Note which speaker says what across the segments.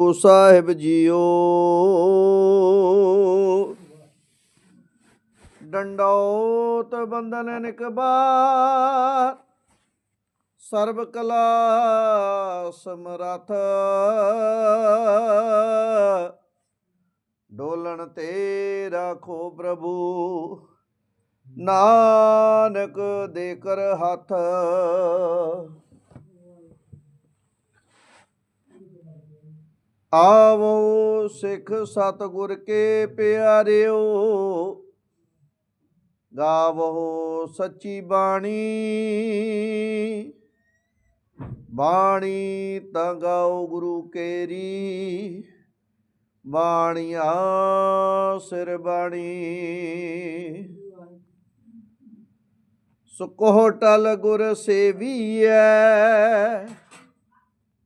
Speaker 1: Guru Sahib JIO. ਡੰਡੋਤ ਬੰਧਨ ਨਿਕਬਾਰ ਸਰਬ ਕਲਾ ਸਮਰਥ। ਡੋਲਣ ਤੇ ਰਾਖੋ ਪ੍ਰਭੂ, ਨਾਨਕ ਦੇ ਕਰ ਹੱਥ। ਆਵੋ ਸਿੱਖ ਸਤਿਗੁਰ ਕੇ ਪਿਆਰਿਓ, ਗਾਵੋ ਸੱਚੀ ਬਾਣੀ। ਬਾਣੀ ਤਾਂ ਗਾਓ ਗੁਰੂ ਕੇਰੀ, ਬਾਣੀਆ ਸਿਰ ਬਾਣੀ। ਸੁਕੋ ਟਲ ਗੁਰ ਸੇਵੀਐ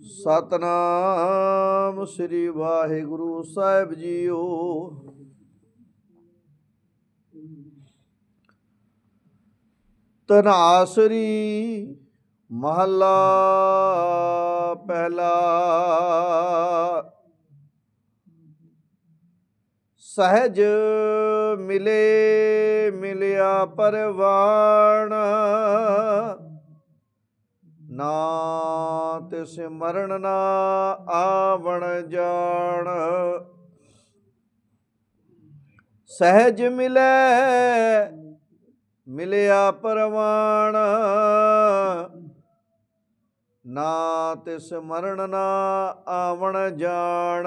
Speaker 1: ਸਤਨਾਮ ਸ੍ਰੀ ਵਾਹਿਗੁਰੂ ਸਾਹਿਬ ਜੀਓ। ਤਨਾਸਰੀ ਮਹੱਲਾ ਪਹਿਲਾ। ਸਹਿਜ ਮਿਲੇ ਮਿਲਿਆ ਪਰਵਾਣ। ਨਾ ਤਿਸ ਮਰਨ ਨਾ ਆਵਣ ਜਾਣ। ਸਹਿਜ ਮਿਲੇ, ਮਿਲਿਆ ਪਰਵਾਣ। ਨਾ ਤਿਸ ਮਰਨ ਨਾ ਆਵਣ ਜਾਣ।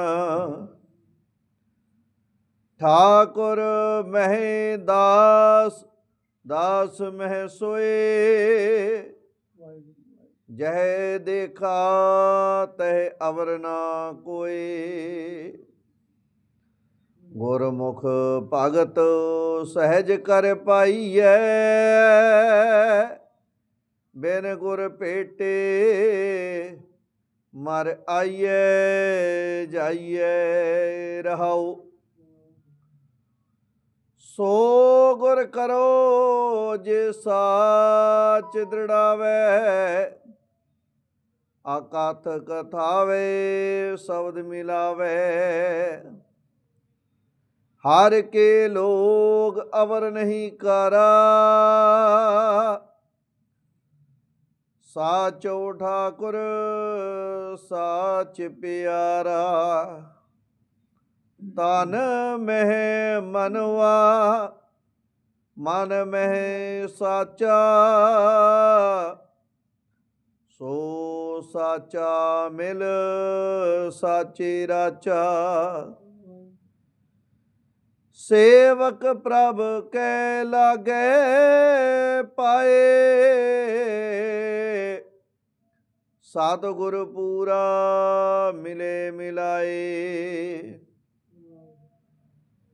Speaker 1: ਠਾਕੁਰ ਮਹਿ ਦਾਸ ਦਾਸ ਮਹਿ ਸੋਏ। ਜਹ ਦੇਖਾ ਤਹ ਅਵਰ ਨਾ ਕੋਏ। ਗੁਰਮੁਖ ਭਗਤ ਸਹਿਜ ਕਰ ਪਾਈਐ। ਬਿਨ ਗੁਰ ਭੇਟੇ ਮਰ ਆਈਏ ਜਾਈਏ ਰਹਾਉ। ਸੋ ਗੁਰ ਕਰੋ ਜੇ ਸਾਚ ਦ੍ਰਿੜਾਵੇ ਆਕਾਥ ਕਥਾਵੇ ਸ਼ਬਦ ਮਿਲਾਵੇ। ਹਰ ਕੇ ਲੋਗ ਅਵਰ ਨਹੀਂ ਕਰਾ। ਸਾਚੋ ਠਾਕੁਰ ਸਾਚ ਪਿਆਰਾ ਤਨ ਮਹਿ ਮਨਵਾ, ਮਨ ਮਹਿ ਸਾਚਾ। ਸੋ ਸਾਚਾ ਮਿਲ, ਸਾਚੇ ਰਾਚਾ। ਸੇਵਕ ਪ੍ਰਭ ਕੈ ਲਾਗੇ ਪਾਏ। ਸਤਿਗੁਰ ਪੂਰਾ ਮਿਲੇ ਮਿਲਾਏ।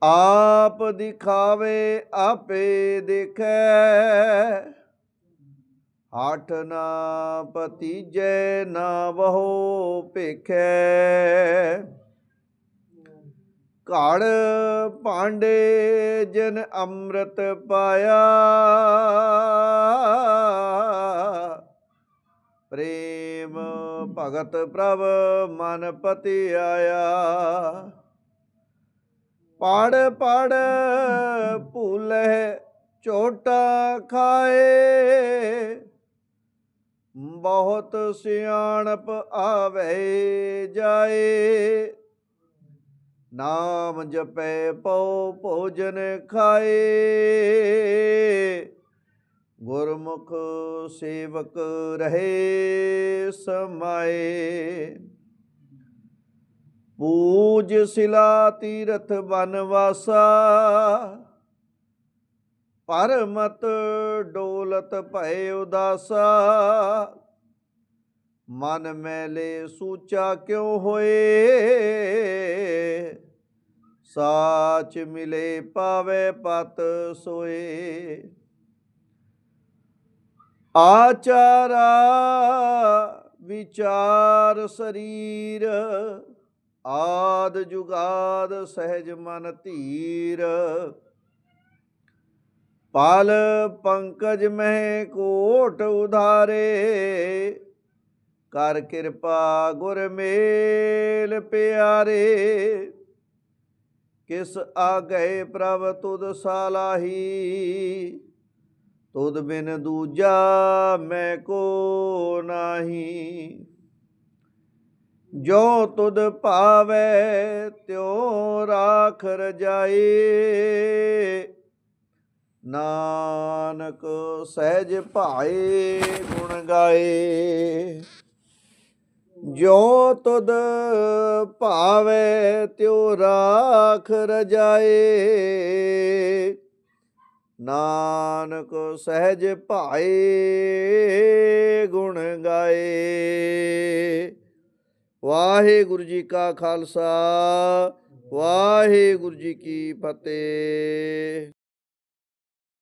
Speaker 1: ਆਪ ਦਿਖਾਵੇ, ਆਪੇ ਦੇਖੈ। ਹਠ ਨਾ ਪਤੀਜੈ ਨਾ ਬਹੁ ਭੇਖੈ। ਘੜ ਪਾਂਡੇ ਜਨ ਅੰਮ੍ਰਿਤ ਪਾਇਆ। ਪ੍ਰੇਮ ਭਗਤ ਪ੍ਰਭ ਮਨ ਪਤੀ ਆਇਆ ਪੜ ਪੜ ਭੂਲੇ ਝੋਟਾ ਖਾਏ। ਬਹੁਤ ਸਿਆਣਪ ਆਵੇ ਜਾਏ। ਨਾਮ ਜਪੈ ਪਉ ਭੋਜਨ ਖਾਏ। ਗੁਰਮੁਖ ਸੇਵਕ ਰਹੇ ਸਮਾਏ। ਪੂਜ ਸਿਲਾ ਤੀਰਥ ਬਨਵਾਸਾ। ਪਰਮਤ ਡੋਲਤ ਭਏ ਉਦਾਸਾ। ਮਨ ਮੈਲੇ ਸੂਚਾ ਕਿਉ ਹੋਏ? ਸਾਚ ਮਿਲੇ ਪਾਵੇ ਪਤ ਸੋਏ। ਆਚਾਰਾ ਵਿਚਾਰ ਸਰੀਰ, ਆਦ ਜੁਗਾਦ ਸਹਿਜ ਮਨ ਧੀਰ। ਪਾਲ ਪੰਕਜ ਮਹਿ ਕੋਟ ਉਧਾਰੇ। ਕਰ ਕਿਰਪਾ ਗੁਰ ਮੇਲ ਪਿਆਰੇ। ਕਿਸ ਆ ਗਏ ਪ੍ਰਭ ਤੁਧ ਸਾਲਾਹੀ। ਤੁਧ ਬਿਨ ਦੂਜਾ ਮੈਂ ਕੋ ਨਾਹੀ। ਜੋ ਤੁਧ ਭਾਵੈ ਤਿਉ ਰਾਖ ਰਜਾਈ ਨਾਨਕ ਸਹਿਜ ਭਾਏ ਗੁਣ ਗਾਏ। ਜੋ ਤੁਧ ਭਾਵੈ ਤਿਉ ਰਾਖ ਰਜਾਏ। ਨਾਨਕ ਸਹਿਜ ਭਾਏ ਗੁਣ ਗਾਏ। ਵਾਹਿਗੁਰੂ ਜੀ ਕਾ ਖਾਲਸਾ, ਵਾਹਿਗੁਰੂ ਜੀ ਕੀ ਫਤਿਹ।